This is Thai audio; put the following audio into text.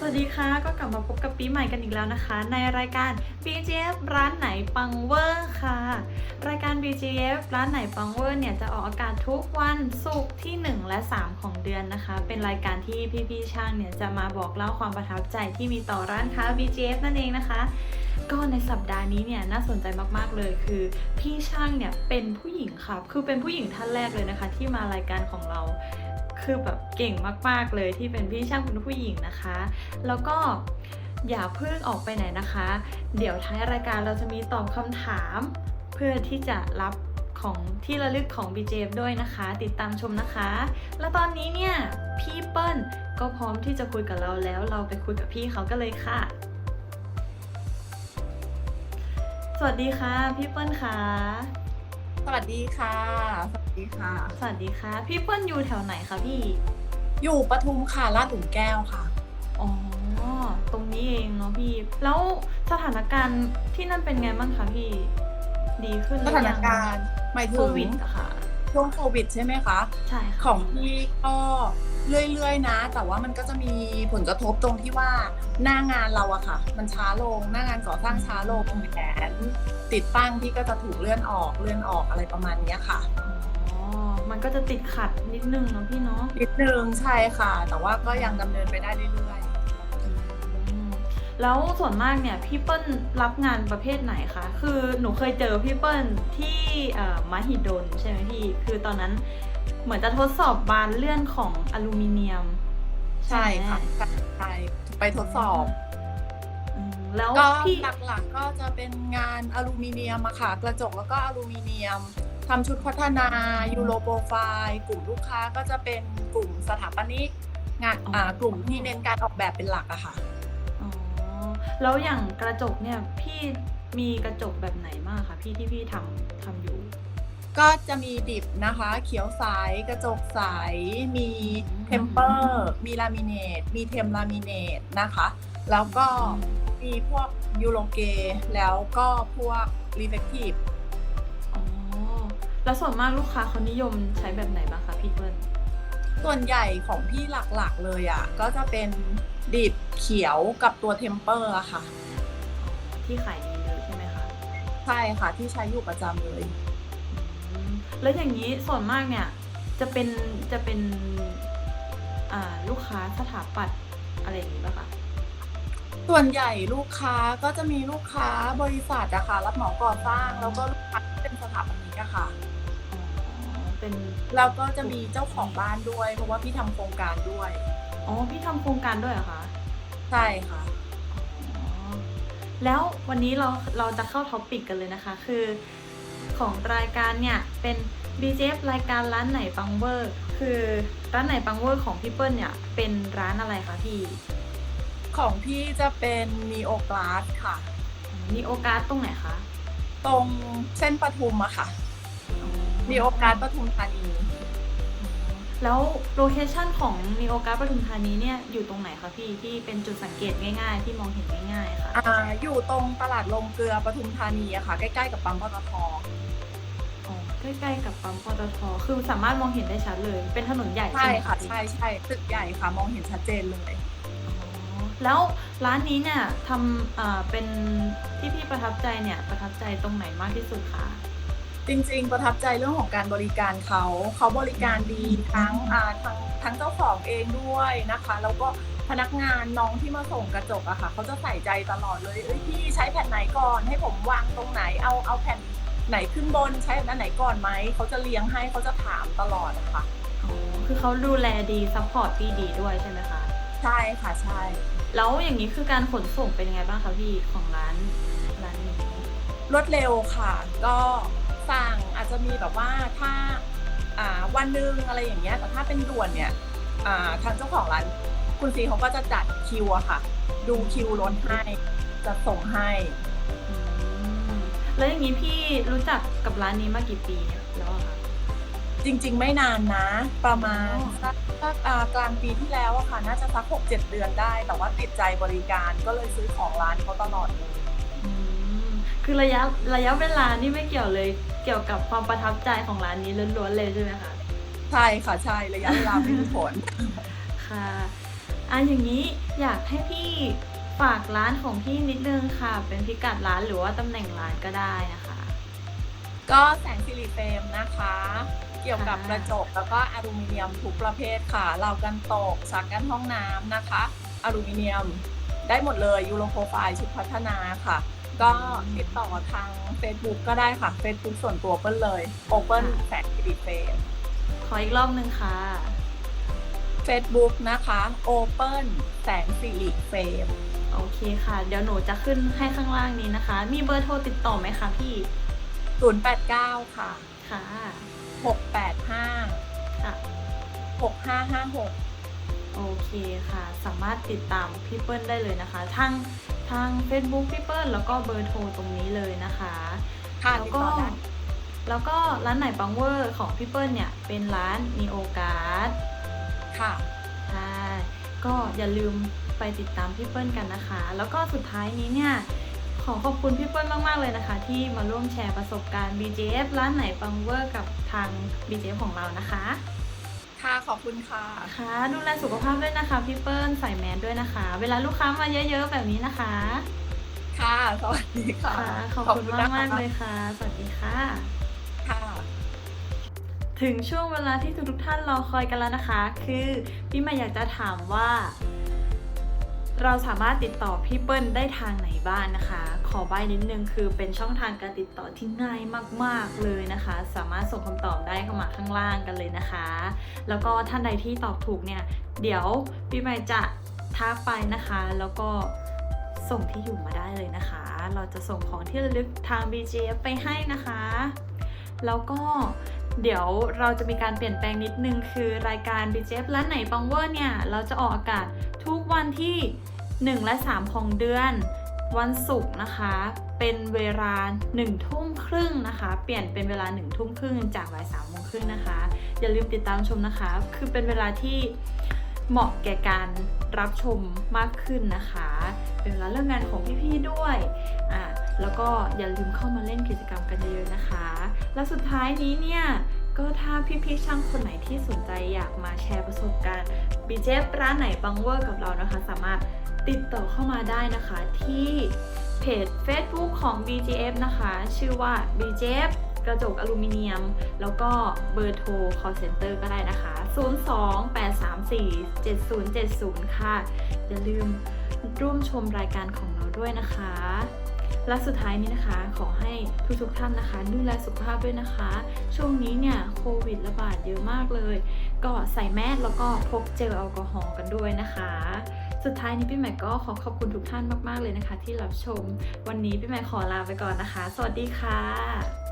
สวัสดีค่ะ ก็กลับมาพบกับปีใหม่กันอีกแล้วนะคะ ในรายการ BGF ร้านไหนปังเวอร์ค่ะ รายการ BGF ร้านไหนปังเวอร์เนี่ยจะออกอากาศทุกวันศุกร์ที่ 1 และ 3 ของเดือนนะคะ เป็นรายการที่พี่ๆช่างเนี่ยจะมาบอกเล่าความประทับใจที่มีต่อร้านค้า BGF นั่นเองนะคะก็ในสัปดาห์นี้เนี่ยน่าสนใจมากๆเลยคือ พี่ช่างเนี่ยเป็นผู้หญิงค่ะ คือเป็นผู้หญิงท่านแรกเลยนะคะ ที่มารายการของเรา คือแบบเก่งมาก ๆ เลยที่เป็นพี่ช่างเป็นผู้หญิงนะคะ แล้วก็อย่าเพิ่งออกไปไหนนะคะ เดี๋ยวท้ายรายการเราจะมีตอบคำถาม เพื่อที่จะรับของที่ระลึกของ BJF ด้วยนะคะ ติดตามชมนะคะ แล้วตอนนี้เนี่ยพี่เปิ้ลก็พร้อมที่จะคุยกับเราแล้ว เราไปคุยกับพี่เขากันเลยค่ะ สวัสดีค่ะ พี่เปิ้ลค่ะ สวัสดีค่ะส ดีค่ะ สวัสดีค่ะ พี่เปิ้ลอยู่แถวไหนคะพี่ อยู่ปทุมค่ะลาดหลุมแก้วค่ะ อ๋อ ตรงนี้เองเนาะพี่ แล้วสถานการณ์ที่นั่นเป็นไงบ้างคะพี่ ดีขึ้นหสรือถานยังการณ์หมายโคถึงวิดอะค่ะ ช่วงโควิดใช่ไหมคะ ใช่ค่ะ ของพี่ก็เรื่อยๆนะ แต่ว่ามันก็จะมีผลกระทบตรงที่ว่าหน้างานเราอะค่ะ มันช้าลงหน้างานก่อสร้างช้าลงแผนติดตั้งพี่ก็จะถูกเลื่อนออกเลื่อนออกอะไรประมาณเนี้ยค่ะ อ๋อ มันก็จะติดขัดนิดนึงเนาะพี่เนาะนิดนึงใช่ค่ะ แต่ว่าก็ยังดำเนินไปได้เรื่อยอืมแล้วส่วนมากเนี่ยพี่เปิ้ลรับงานประเภทไหนคะคือหนูเคยเจอพี่เปิ้ลที่เอ่อมหิดลใช่ไหมพี่คือตอนนั้นเหมือนจะทดสอบบานเลื่อนของอลูมิเนียมๆ ใช่ไหมค่ะใช่ไปทดสอบ อืมแล้วก็พี่หลักๆก็จะเป็นงานอลูมิเนียมอะค่ะ กระจกแล้วก็อลูมิเนียม ทำชุดพัฒนายูโรโปรไฟล์กลุ่มลูกค้าก็จะเป็นกลุ่มสถาปนิกงานอ่ากลุ่มที่เน้นการออกแบบเป็นหลักอะค่ะ อ๋อ แล้วอย่างกระจกเนี่ยพี่มีกระจกแบบไหนมากคะพี่ที่พี่ทำทำอยู่ ก็จะมีดิบนะคะ เขียวใสกระจกใสมีเทมเปอร์มีลามิเนตมีเทมลามิเนตนะคะ แล้วก็มีพวกยูโรเกแล้วก็พวกรีเฟกทีฟอ๋อ แล้วส่วนมากลูกค้าเขานิยมใช้แบบไหนบ้างคะพี่เปิ้ลส่วนใหญ่ของพี่หลักๆเลยอะ่ะ ก็จะเป็นดิบเขียวกับตัวเทมเปอร์อะค่ะ ที่ขายดีเลยใช่ไหมคะ ใช่ค่ะที่ใช้อยู่ประจำเลยอืมแล้วอย่างนี้ส่วนมากเนี่ยจะเป็นจะเป็นอ่าลูกค้าสถาปัตย์อะไรอย่างนี้ป่ะคะส่วนใหญ่ลูกค้าก็จะมีลูกค้าบริษัทอะค่ะรับเหมาก่อสร้างแล้วก็ลูกค้าที่เป็นสถาปนิกอะค่ะอ๋อ เป็นแล้วก็จะมีเจ้าของบ้านด้วย เพราะว่าพี่ทำโครงการด้วย อ๋อพี่ทำโครงการด้วยเหรอคะใช่ค่ะ อ๋อแล้ววันนี้เราเราจะเข้าท็อปปิกกันเลยนะคะ คือของรายการเนี่ยเป็น BJF รายการร้านไหนปังเวอร์คือร้านไหนปังเวอร์ของพี่เปิ้ลเนี่ยเป็นร้านอะไรคะพี่ของพี่จะเป็นมีโอกลาสค่ะ มีโอกาสตรงไหนคะ ตรงเส้นปทุมอะค่ะ มีโอกาสปทุมธานี แล้วโลเคชันของนีโอกาปทุมธานีเนี่ยอยู่ตรงไหนคะพี่ที่เป็นจุดสังเกตง่ายๆ ที่มองเห็นง่ายๆค่ะ อ่า อยู่ตรงตลาดลงเกลือปทุมธานีอะค่ะ ใกล้ๆกับปั๊มปตท อ๋อใกล้ๆกับปั๊มปตทคือสามารถมองเห็นได้ชัดเลย เป็นถนนใหญ่ใช่ใช่ไหมค่ะ พี่ใช่ใช่ตึกใหญ่ค่ะ มองเห็นชัดเจนเลย อ๋อแล้วร้านนี้เนี่ยทำเอ่อเป็นที่พี่ประทับใจเนี่ยประทับใจตรงไหนมากที่สุดคะ จริงๆ ประทับใจเรื่องของการบริการเขา เขาบริการดีทั้งอ่าทั้งทั้งเจ้าของเองด้วยนะคะ แล้วก็พนักงานน้องที่มาส่งกระจกอะค่ะ เขาจะใส่ใจตลอดเลยเอ้ยพี่ใช้แผ่นไหนก่อน ให้ผมวางตรงไหนเอาเอาแผ่นไหนขึ้นบนใช้อันไหนก่อนไหมเขาจะเลี้ยงให้เขาจะถามตลอดนะคะอ๋อคือเขาดูแลดีซัพพอร์ตพี่ดีด้วยใช่ไหมคะใช่ค่ะใช่ แล้วอย่างนี้คือการขนส่งเป็นยังไงบ้างคะพี่ของร้านร้านนี้รวดเร็วค่ะ ก็ สั่งอาจจะมีแบบว่าถ้าอ่าวันหนึ่งอะไรอย่างเงี้ยแต่ถ้าเป็นด่วนเนี่ยอ่าทางเจ้าของร้านคุณซีเขาก็จะจัดคิวอะค่ะ ดูคิวรถให้จะส่งให้อืมแล้วอย่างนี้พี่รู้จักกับร้านนี้มากี่ปีเนี่ยแล้วอะคะจริง ๆ ไม่นานนะ ประมาณอ๋อสักสักอ่ากลางปีที่แล้วอะค่ะ น่าจะสักหกเจ็ดเดือนได้ แต่ว่าติดใจบริการก็เลยซื้อของร้านเขาตลอดเลยอืม คือระยะระยะเวลานี่ไม่เกี่ยวเลย เกี่ยวกับความประทับใจของร้านนี้ล้วนๆเลยใช่ไหมคะใช่ค่ะใช่ระยะเวลาไม่มีผลค่ะอะอย่างนี้อยากให้พี่ฝากร้านของพี่นิดนึงค่ะ เป็นพิกัดร้านหรือว่าตำแหน่งร้านก็ได้นะคะ ก็แสงสิริเฟรมนะคะ เกี่ยวกับค่ะกระจกแล้วก็อลูมิเนียมทุกประเภทค่ะเรากันตกสักกันห้องน้ำนะคะ อลูมิเนียมได้หมดเลยยูโรโปรไฟล์ชุดพัฒนาค่ะ ก็ติดต่อทาง Facebook ก็ได้ค่ะ Facebook ส่วนตัวเปิ้ลเลย Open แสงสิริเฟรมขออีกรอบนึงค่ะ Facebook นะคะ Open แสงสิริเฟรมโอเคค่ะ เดี๋ยวหนูจะขึ้นให้ข้างล่างนี้นะคะ มีเบอร์โทรติดต่อไหมคะพี่ 089 ค่ะ ค่ะ 685 ค่ะ 6556 โอเคค่ะ สามารถติดตามพี่เปิ้ลได้เลยนะคะ ทางทาง Facebook พี่เปิ้ลแล้วก็เบอร์โทรตรงนี้เลยนะคะค่ะแล้วติดก็ต่อได้แล้วก็ร้านไหนบังเวอร์ของพี่เปิ้ลเนี่ย เป็นร้านนีโอการ์ดค่ะใช่ก็อย่าลืมไปติดตามพี่เปิ้ลกันนะคะ แล้วก็สุดท้ายนี้เนี่ย ขอขอบคุณพี่เปิ้ลมาก ๆ เลยนะคะ ที่มาร่วมแชร์ประสบการณ์ BJF ร้านไหนบังเวอร์กับทาง BJF ของเรานะคะ ค่ะขอบคุณค่ะ ค่ะ ดูแลสุขภาพด้วยนะคะพี่เปิ้ลใส่แมสด้วยนะคะ เวลาลูกค้ามาเยอะๆแบบนี้นะคะ ค่ะ สวัสดีค่ะ ค่ะ ขอบคุณมากมากๆเลยค่ะ สวัสดีค่ะ ค่ะ ถึงช่วงเวลาที่ทุกๆท่านรอคอยกันแล้วนะคะ คือพี่มาอยากจะถามว่า เราสามารถติดต่อพี่เปิ้ลได้ทางไหนบ้างนะคะ ขอใบนิดนึงคือเป็นช่องทางการติดต่อที่ง่ายมาก ๆเลยนะคะ สามารถส่งคำตอบได้เข้ามาข้างล่างกันเลยนะคะ แล้วก็ท่านใดที่ตอบถูกเนี่ย เดี๋ยวพี่ใหม่จะทักไปนะคะ แล้วก็ส่งที่อยู่มาได้เลยนะคะ เราจะส่งของที่ระลึกทาง BGF ไปให้นะคะ แล้วก็ เดี๋ยวเราจะมีการเปลี่ยนแปลงนิดนึงคือรายการ BGF ร้านไหนบังเวอร์เนี่ย เราจะออกอากาศทุกวันที่ 1 และ 3 ของเดือน วันศุกร์นะคะ เป็นเวลา1ทุ่มครึ่งนะคะ เปลี่ยนเป็นเวลา1ทุ่มครึ่งจากบ่าย3โมงครึ่งนะคะ อย่าลืมติดตามชมนะคะ คือเป็นเวลาที่เหมาะแก่การรับชมมากขึ้นนะคะ เป็นเวลาเลิกงงานของพี่ๆด้วยอะแล้วก็อย่าลืมเข้ามาเล่นกิจกรรมกันเยอะๆนะคะ และสุดท้ายนี้เนี่ย ก็ถ้าพี่ๆช่างคนไหนที่สนใจอยากมาแชร์ประสบการณ์บีเจฟร้านไหนบังเวอร์กับเรานะคะ สามารถติดต่อเข้ามาได้นะคะที่เพจ Facebook ของ BGF นะคะ ชื่อว่า BGF กระจกอลูมิเนียม แล้วก็เบอร์โทร call center ก็ได้นะคะ 028347070 ค่ะ อย่าลืมร่วมชมรายการของเราด้วยนะคะ และสุดท้ายนี้นะคะ ขอให้ทุกๆท่านนะคะ ดูแลสุขภาพด้วยนะคะ ช่วงนี้เนี่ยโควิดระบาดเยอะมากเลย ก็ใส่แมสแล้วก็พกเจลแอลกอฮอล์กันด้วยนะคะ สุดท้ายนี้พี่ใหม่ก็ขอขอบคุณทุกท่านมากๆเลยนะคะ ที่รับชม วันนี้พี่ใหม่ขอลาไปก่อนนะคะ สวัสดีค่ะ